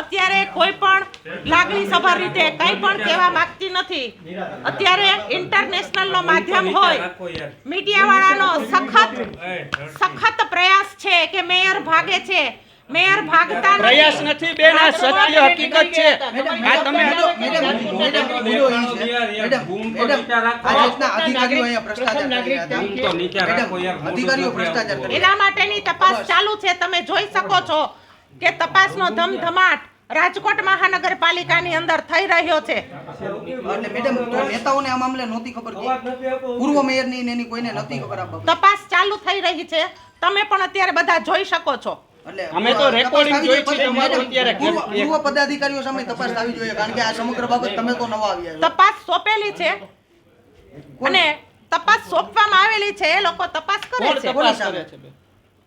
અત્યારે કોઈ પણ લાગણી સભર રીતે કંઈ પણ કહેવા માંગતી નથી. અત્યારે ઇન્ટરનેશનલ નો માધ્યમ હોય મીડિયા વાળાનો સખત સખત પ્રયાસ છે કે મેયર ભાગે છે. મેયર ભાગતા પ્રયાસ નથી બેન આ સત્ય હકીકત છે. આ તમે મેડમ, મેડમ, મુદ્દો એ છે. મેડમ, મેડમ, આ રીતના અધિકારીઓ અહીંયા ભ્રષ્ટાચાર કરી રહ્યા હતા. મેડમ, અધિકારીઓ ભ્રષ્ટાચાર કરી એના માટેની તપાસ ચાલુ છે. તમે જોઈ શકો છો. કે તપાસનો ધમધમાટ રાજકોટ મહાનગરપાલિકાની અંદર થઈ રહ્યો છે. એટલે મેડમ નેતાઓને આ મામલે નહોતી ખબર કે પૂર્વ મેયરની ને એની કોઈને નથી ખબર આ બાબત. તપાસ ચાલુ થઈ રહી છે. તમે પણ અત્યારે બધા જોઈ શકો છો. અમે તો રેકોર્ડિંગ જોઈ છે તમારું અત્યારે પૂર્વ- પદાધિકારીઓ સામે તપાસ થવી જોઈએ કારણ કે આ સમગ્ર બાબત તમે તો નવા આવ્યા છો. તપાસ સોંપેલી છે. અને તપાસ સોંપવામાં આવેલી છે એ લોકો તપાસ કરે કોણ છે. તપાસ કરે છે બેન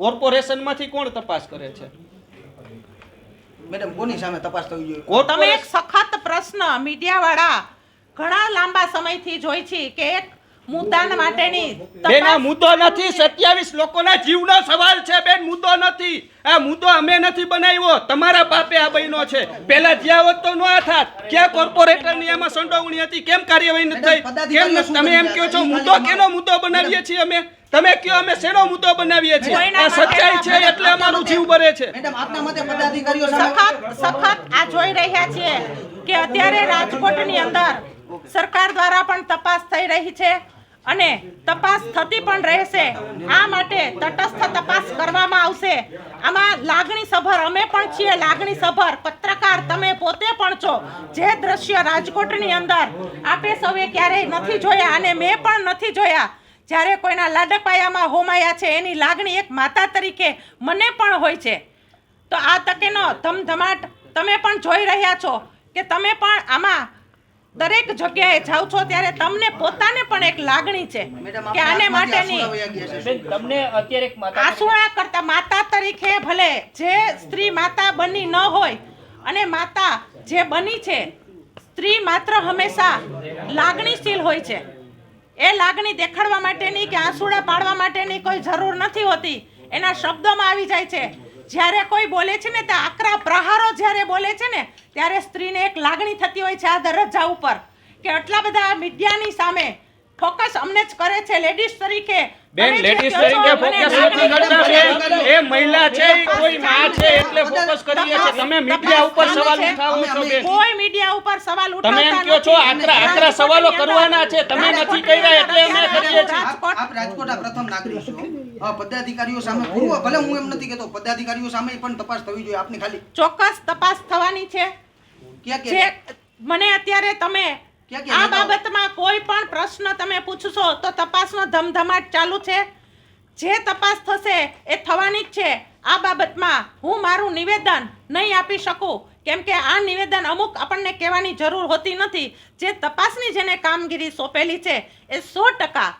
કોર્પોરેશનમાંથી કોણ તપાસ કરે છે? મેડમ કોની સામે તપાસ થવી જોઈએ? તમે એક સખત પ્રશ્ન મીડિયા વાળા ઘણા લાંબા સમયથી જોઈ છે કે એક મુદ્દા માટેની બેન આ મુદ્દો નથી. સત્યાવીસ લોકોના જીવનો સવાલ છે બેન મુદ્દો નથી. આ મુદ્દો અમે નથી બનાવ્યો. તમારા બાપે આ બન્યો છે. પહેલા જ્યાં હોત તો ન થાત. ક્યાં કોર્પોરેટરની એમાં સંડોવણી હતી? કેમ કાર્યવાહી નથી થઈ? કેમ તમે એમ કહો છો મુદ્દો કેનો મુદ્દો બનાવીએ છીએ અમે? તમે કયો અમે શેનો મુદ્દો બનાવીએ છીએ? આ સચ્ચાઈ છે એટલે અમારું જીવ બરે છે. મેડમ આપના મતે પદાધિકારીઓ સખત સખત આ જોઈ રહ્યા છીએ કે અત્યારે રાજકોટની અંદર સરકાર દ્વારા પણ તપાસ થઈ રહી છે. અને તપાસ થતી પણ રહેશે. આ માટે તટસ્થ તપાસ કરવામાં આવશે. આમાં લાગણી સભર, અમે પણ છીએ લાગણી સભર. પત્રકાર તમે પોતે પણ છો. જે દ્રશ્ય રાજકોટની અંદર આપે સૌએ ક્યારેય નથી જોયા અને મેં પણ નથી જોયા. જ્યારે કોઈના લાડપાયામાં હોમાયા છે, એની લાગણી એક માતા તરીકે મને પણ હોય છે. તો આ તકેનો ધમધમાટ તમે પણ જોઈ રહ્યા છો કે તમે પણ આમાં દરેક જગ્યાએ જાઓ છો ત્યારે તમને પોતાને પણ એક લાગણી છે કે આને માટેની તમને અત્યારે એક માતા આસુણા કરતા માતા તરીકે ભલે જે સ્ત્રી માતા બની ન હોય અને માતા જે બની છે સ્ત્રી માત્ર હંમેશા લાગણીશીલ હોય છે. એ લાગણી દેખાડવા માટેની કે આંસુડા પાડવા માટેની કોઈ જરૂર નથી હોતી. એના શબ્દોમાં આવી જાય છે જ્યારે કોઈ બોલે છે ને, તે આકરા પ્રહારો જ્યારે બોલે છે ને, ત્યારે સ્ત્રીને એક લાગણી થતી હોય છે આ દરજ્જા ઉપર, કે આટલા બધા મીડિયાની સામે ફોકસ અમને જ કરે છે લેડીઝ તરીકે. બેન લેડીઝ તરીકે ફોકસ નથી કરતા બેન. એ મહિલા છે કોઈ માં છે એટલે ફોકસ કરીએ છે તમે મીડિયા ઉપર સવાલ ઉઠાવો છો બેન. કોઈ મીડિયા ઉપર સવાલ તમે એમ કહો છો આકરા આકરા સવાલો કરવાના છે તમે નથી કર્યા એટલે અમે કરીએ છીએ. આપ રાજકોટના પ્રથમ નાગરિક છો. પદાધિકારીઓ સામે પૂર્વ ભલે હું એમ નથી કહેતો પદાધિકારીઓ સામે પણ તપાસ થવી જોઈએ આપની ખાલી. ચોક્કસ તપાસ થવાની છે. કે મને અત્યારે તમે આ બાબતમાં કોઈ પણ પ્રશ્ન તમે પૂછશો તો તપાસનો ધમધમાટ ચાલુ છે. જે તપાસ થશે એ થવાની જ છે. આ બાબતમાં હું મારું નિવેદન નહીં આપી શકું. કેમ કે આ નિવેદન અમુક આપણને કહેવાની જરૂર હોતી નથી. જે તપાસની જેને કામગીરી સોંપેલી છે એ સો ટકા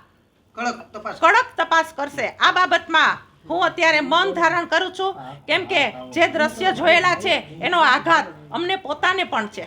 કડક તપાસ. કડક તપાસ કરશે. આ બાબતમાં હું અત્યારે મૌન ધારણ કરું છું. કેમ કે જે દ્રશ્ય જોયેલા છે એનો આઘાત અમને પોતાને પણ છે.